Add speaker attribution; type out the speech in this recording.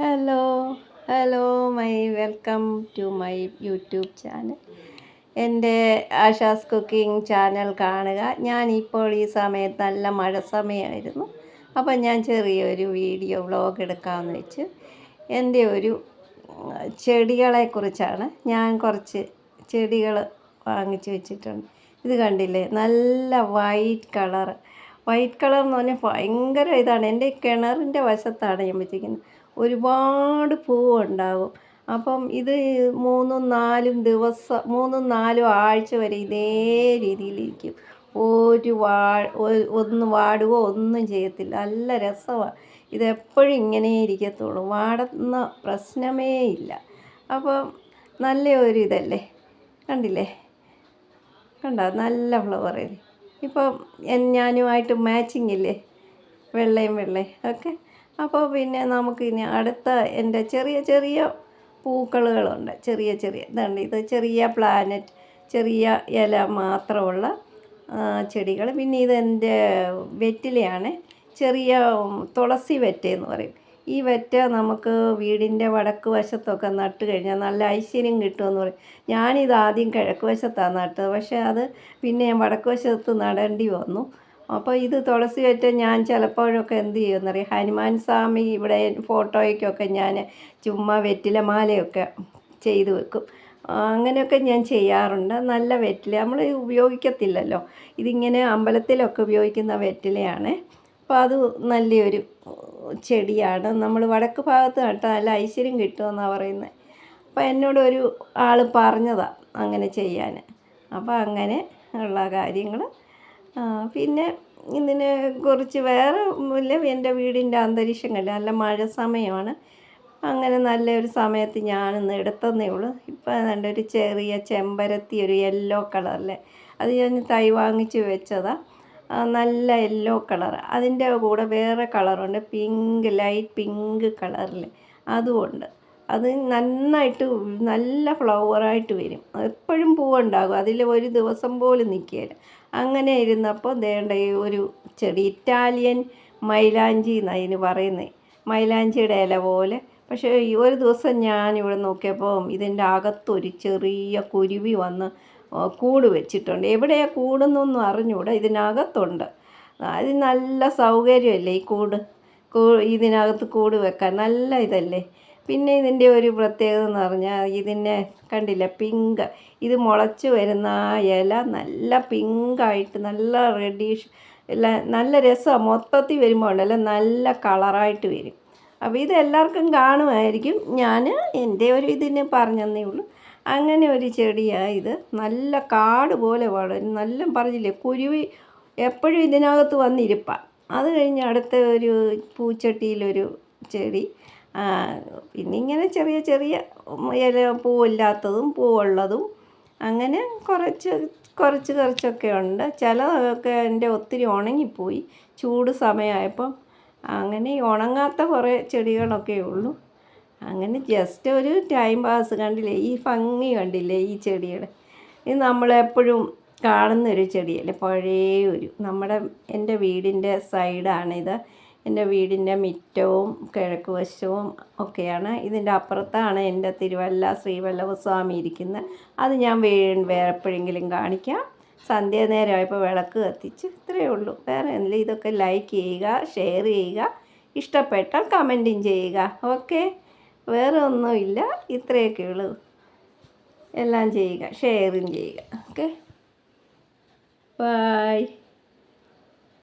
Speaker 1: Hello hello my welcome to my YouTube channel എന്റെ Asha's cooking channel കാണുക. ഞാൻ ഇപ്പോൾ ഈ സമയത്ത് നല്ല മഴ സമയമായിരുന്നു. അപ്പം ഞാൻ ചെറിയൊരു വീഡിയോ വ്ളോഗ് എടുക്കാമെന്ന് വെച്ച്. എന്റെ ഒരു ചെടികളെക്കുറിച്ചാണ് ഞാൻ കുറച്ച് ചെടികൾ വാങ്ങിച്ചു വെച്ചിട്ടുണ്ട്. ഇത് കണ്ടില്ലേ? നല്ല വൈറ്റ് കളർ വൈറ്റ് കളർ എന്ന് പറഞ്ഞാൽ ഭയങ്കര ഇതാണ്. എന്റെ കിണറിന്റെ വശത്താണ് ഞാൻ വെച്ചിരിക്കുന്നത്. ഒരുപാട് പൂവുണ്ടാകും. അപ്പം ഇത് മൂന്നും നാലും ദിവസം മൂന്നും നാലും ആഴ്ച വരെ ഇതേ രീതിയിലിരിക്കും. ഒരു വാ ഒന്ന് വാടുകയോ ഒന്നും ചെയ്യത്തില്ല. നല്ല രസമാണ്. ഇതെപ്പോഴും ഇങ്ങനെ ഇരിക്കത്തുള്ളൂ. വാടുന്ന പ്രശ്നമേ ഇല്ല. അപ്പം നല്ല ഒരു ഇതല്ലേ? കണ്ടില്ലേ? കണ്ട? നല്ല ഫ്ലവർ ഇപ്പം ഞാനുമായിട്ട് മാച്ചിങ് ഇല്ലേ? വെള്ളയും വെള്ളയും. ഒക്കെ? അപ്പോൾ പിന്നെ നമുക്ക് ഇനി അടുത്ത എന്റെ ചെറിയ ചെറിയ പൂക്കളുകളുണ്ട്. ചെറിയ ചെറിയ. ഇതുണ്ട്. ഇത് ചെറിയ പ്ലാനറ്റ് ചെറിയ ഇല മാത്രമുള്ള ചെടികൾ. പിന്നെ ഇതെന്റെ വെറ്റിലയാണ്. ചെറിയ തുളസി വെറ്റ എന്ന് പറയും. ഈ വെറ്റ നമുക്ക് വീടിന്റെ വടക്ക് വശത്തൊക്കെ നട്ട് കഴിഞ്ഞാൽ നല്ല ഐശ്വര്യം കിട്ടുമെന്ന് പറയും. ഞാനിത് ആദ്യം കിഴക്ക് വശത്താണ് നട്ടത്. പക്ഷേ അത് പിന്നെ ഞാൻ വടക്ക് വശത്ത് നടേണ്ടി വന്നു. അപ്പോൾ ഇത് തുളസി വെറ്റ ഞാൻ ചിലപ്പോഴൊക്കെ എന്ത് ചെയ്യുമെന്നറിയാം ഹനുമാൻ സ്വാമി ഇവിടെ ഫോട്ടോയ്ക്കൊക്കെ ഞാൻ ചുമ്മാ വെറ്റില മാലയൊക്കെ ചെയ്തു വെക്കും. അങ്ങനെയൊക്കെ ഞാൻ ചെയ്യാറുണ്ട്. നല്ല വെറ്റില. നമ്മൾ ഉപയോഗിക്കത്തില്ലല്ലോ. ഇതിങ്ങനെ അമ്പലത്തിലൊക്കെ ഉപയോഗിക്കുന്ന വെറ്റിലയാണ്. അപ്പോൾ അത് നല്ലൊരു ചെടിയാണ്. നമ്മൾ വടക്ക് ഭാഗത്ത് നട്ടാൽ നല്ല ഐശ്വര്യം കിട്ടുമെന്നാണ് പറയുന്നത് അപ്പോൾ എന്നോട് ഒരു ആൾ പറഞ്ഞതാണ് അങ്ങനെ ചെയ്യാൻ അപ്പോൾ അങ്ങനെ ഉള്ള കാര്യങ്ങൾ പിന്നെ ഇതിനെ കുറിച്ച് വേറെ ഇല്ല എന്റെ വീടിന്റെ അന്തരീക്ഷം കണ്ട നല്ല മഴ സമയമാണ്. അങ്ങനെ നല്ലൊരു സമയത്ത് ഞാനിന്ന് എടുത്തതേ ഉള്ളൂ. ഇപ്പം നല്ല ഒരു ചെറിയ ചെമ്പരത്തി ഒരു യെല്ലോ കളറല്ലേ അത് ഞാൻ തൈ വാങ്ങിച്ച് വെച്ചതാണ് നല്ല യെല്ലോ കളർ അതിന്റെ കൂടെ വേറെ കളറുണ്ട് പിങ്ക് ലൈറ്റ് പിങ്ക് കളറിൽ അതുമുണ്ട് അത് നന്നായിട്ട് നല്ല ഫ്ലവറായിട്ട് വരും. എപ്പോഴും പൂവുണ്ടാകും. അതിൽ ഒരു ദിവസം പോലും നിൽക്കുകയില്ല. അങ്ങനെ ഇരുന്നപ്പോൾ ദേണ്ട ഒരു ചെടി ഇറ്റാലിയൻ മൈലാഞ്ചി എന്നാണ് അതിന് പറയുന്നത് മൈലാഞ്ചിയുടെ ഇല പോലെ. പക്ഷേ ഈ ഒരു ദിവസം ഞാൻ ഇവിടെ നോക്കിയപ്പോൾ ഇതിന്റെ അകത്തൊരു ചെറിയ കുരുവി വന്ന് കൂട് വെച്ചിട്ടുണ്ട്. എവിടെയാണ് കൂടുന്നൊന്നും അറിഞ്ഞൂടാ. ഇതിനകത്തുണ്ട്. അത് നല്ല സൗകര്യമല്ലേ ഈ കൂട്? ഇതിനകത്ത് കൂട് വെക്കാൻ. നല്ല ഇതല്ലേ? പിന്നെ ഇതിന്റെ ഒരു പ്രത്യേകത എന്ന് പറഞ്ഞാൽ ഇതിനെ കണ്ടില്ല പിങ്ക്. ഇത് മുളച്ച് വരുന്ന ആ ഇല നല്ല പിങ്കായിട്ട് നല്ല റെഡിഷ് നല്ല രസമാണ്. മൊത്തത്തിൽ വരുമ്പോൾ ഉണ്ടല്ലോ നല്ല കളറായിട്ട് വരും. അപ്പോൾ ഇത് എല്ലാവർക്കും കാണുമായിരിക്കും. ഞാൻ എന്റെ ഒരു ഇതിന് പറഞ്ഞതേ ഉള്ളൂ. അങ്ങനെ ഒരു ചെടിയാണ് ഇത്. നല്ല കാട് പോലെ വളരും. നല്ല പറഞ്ഞില്ലേ കുരുവി എപ്പോഴും ഇതിനകത്ത് വന്നിരിപ്പാണ് അത് കഴിഞ്ഞ് അടുത്ത ഒരു പൂച്ചട്ടിയിലൊരു ചെടി. പിന്നെ ഇങ്ങനെ ചെറിയ ചെറിയ ഇല പൂവില്ലാത്തതും പൂവുള്ളതും അങ്ങനെ കുറച്ച് കുറച്ച് കുറച്ചൊക്കെ ഉണ്ട്. ചിലതൊക്കെ എന്റെ ഒത്തിരി ഉണങ്ങിപ്പോയി. ചൂട് സമയമായപ്പം അങ്ങനെ ഉണങ്ങാത്ത കുറേ ചെടികളൊക്കെ ഉള്ളൂ. അങ്ങനെ ജസ്റ്റ് ഒരു ടൈം പാസ് കണ്ടില്ലേ? ഈ ഭംഗി കണ്ടില്ലേ ഈ ചെടിയുടെ? ഇത് നമ്മളെപ്പോഴും കാണുന്നൊരു ചെടിയല്ലേ? പഴയ ഒരു നമ്മുടെ എന്റെ വീടിന്റെ സൈഡാണിത് എന്റെ വീടിന്റെ മിറ്റവും കിഴക്ക് വശവും ഒക്കെയാണ്. ഇതിന്റെ അപ്പുറത്താണ് എന്റെ തിരുവല്ല ശ്രീവല്ലഭ സ്വാമി ഇരിക്കുന്നത്. അത് ഞാൻ വേ വേറെപ്പോഴെങ്കിലും കാണിക്കാം. സന്ധ്യ നേരമായപ്പോൾ വിളക്ക് കത്തിച്ച് ഇത്രയേ ഉള്ളൂ. വേറെ എന്തെങ്കിലും ഇതൊക്കെ ലൈക്ക് ചെയ്യുക ഷെയർ ചെയ്യുക ഇഷ്ടപ്പെട്ടാൽ കമന്റും ചെയ്യുക. ഓക്കെ വേറെ ഒന്നുമില്ല. ഇത്രയൊക്കെ ഉള്ളൂ. എല്ലാം ചെയ്യുക ഷെയറും ചെയ്യുക. Okay bye